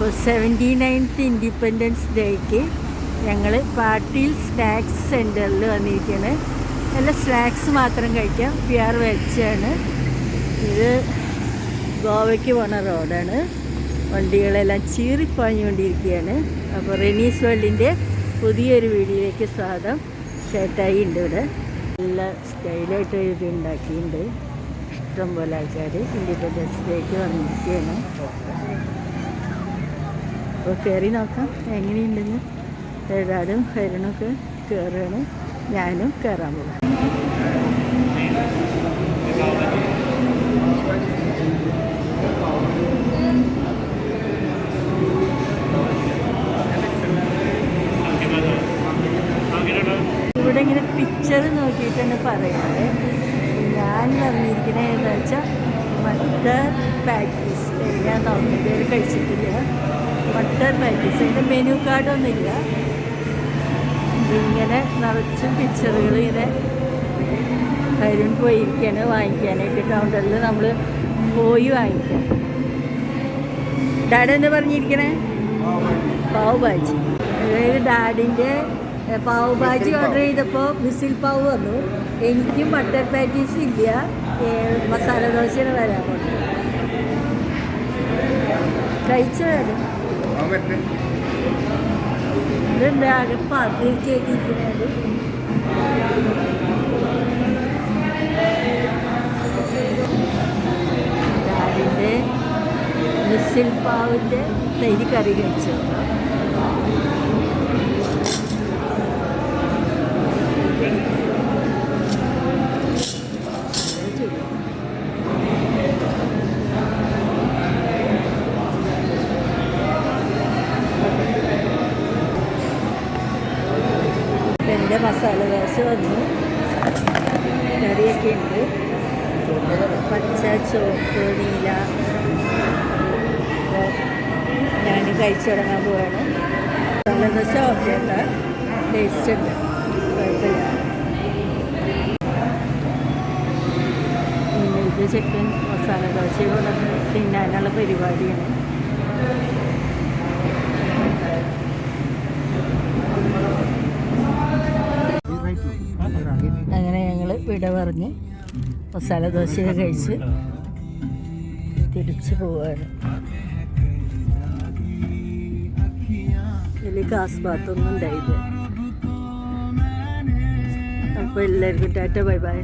അപ്പോൾ seventy ninth independence ഡേക്ക് ഞങ്ങൾ Patil snacks സെന്ററിൽ വന്നിരിക്കുകയാണ് നല്ല സ്നാക്സ് മാത്രം കഴിക്കാം. പി ആർ വെച്ചാണ്. ഇത് ഗോവയ്ക്ക് പോണ റോഡാണ്. വണ്ടികളെല്ലാം ചീറിപ്പാഞ്ഞുകൊണ്ടിരിക്കുകയാണ് അപ്പോൾ റെനീസ് വേൾഡിന്റെ പുതിയൊരു വീഡിയോയിലേക്ക് സ്വാഗതം. ഷേട്ടായി ഉണ്ട് ഇവിടെ. നല്ല സ്റ്റൈലായിട്ട് ഇത് ഉണ്ടാക്കിയിട്ടുണ്ട്. ഇഷ്ടംപോലെ ആൾക്കാർ ഇൻഡിപെൻഡൻസ് ഡേക്ക് വന്നിരിക്കുകയാണ് അപ്പോൾ കയറി നോക്കാം. എങ്ങനെയുണ്ടെന്ന്. ഏതായാലും ഹരണൊക്കെ കയറുകയാണ്. ഞാനും കയറാൻ പോകാം ഇവിടെ ഇങ്ങനെ പിക്ചർ നോക്കിയിട്ടാണ് പറയുന്നത്. ഞാൻ പറഞ്ഞിരിക്കുന്നത് എന്താ വെച്ചാൽ മട്ടർ പാക്കേജ് ഞാൻ നോക്കിയിട്ട് കഴിച്ചിട്ടില്ല. മട്ടർ പാറ്റീസ് അതിന്റെ മെനു കാർഡൊന്നുമില്ല ഇങ്ങനെ നിറച്ചും പിക്ചറുകൾ ഇങ്ങനെ അരുൺ പോയിരിക്കുകയാണ് വാങ്ങിക്കാനായിട്ട് കൗണ്ടറിൽ നമ്മൾ പോയി വാങ്ങിക്കാം. ഡാഡ എന്താ പറഞ്ഞിരിക്കണേ? പാവ് ഭാജി. അതായത് ഡാഡിന്റെ പാവ് ഭാജി ഓർഡർ ചെയ്തപ്പോൾ മിസിൽ പാവ് വന്നു. എനിക്കും ബട്ടർ പാറ്റീസ് ഇല്ല. മസാല ദോശയാണ് വരാൻ പോകുന്നത് പതിരിച്ചിരിക്കുന്നത് ഡാഡിന്റെ മിസ്സിൽ പാവിന്റെ തൈര് കറി കഴിച്ചു മസാല ദോശ വന്നു. കറിയൊക്കെ ഉണ്ട്. പച്ച ചുവപ്പ് നീല. ഞാൻ കഴിച്ചു തുടങ്ങാൻ പോവാണ്. മസാല ദോശ ഓക്കെ ടേസ്റ്റ് ഉണ്ട്. കുഴപ്പമില്ല. ചിക്കൻ മസാല ദോശ തിന്നാനുള്ള പരിപാടിയാണ്. വിട പറഞ്ഞ് മസാല ദോശയൊക്കെ കഴിച്ച് തിരിച്ചു പോവാണ്. വലിയ കാസ് ബാത്തൊന്നും ഉണ്ടായില്ല. അപ്പോൾ എല്ലാവർക്കും ടാറ്റ ബൈ ബൈ.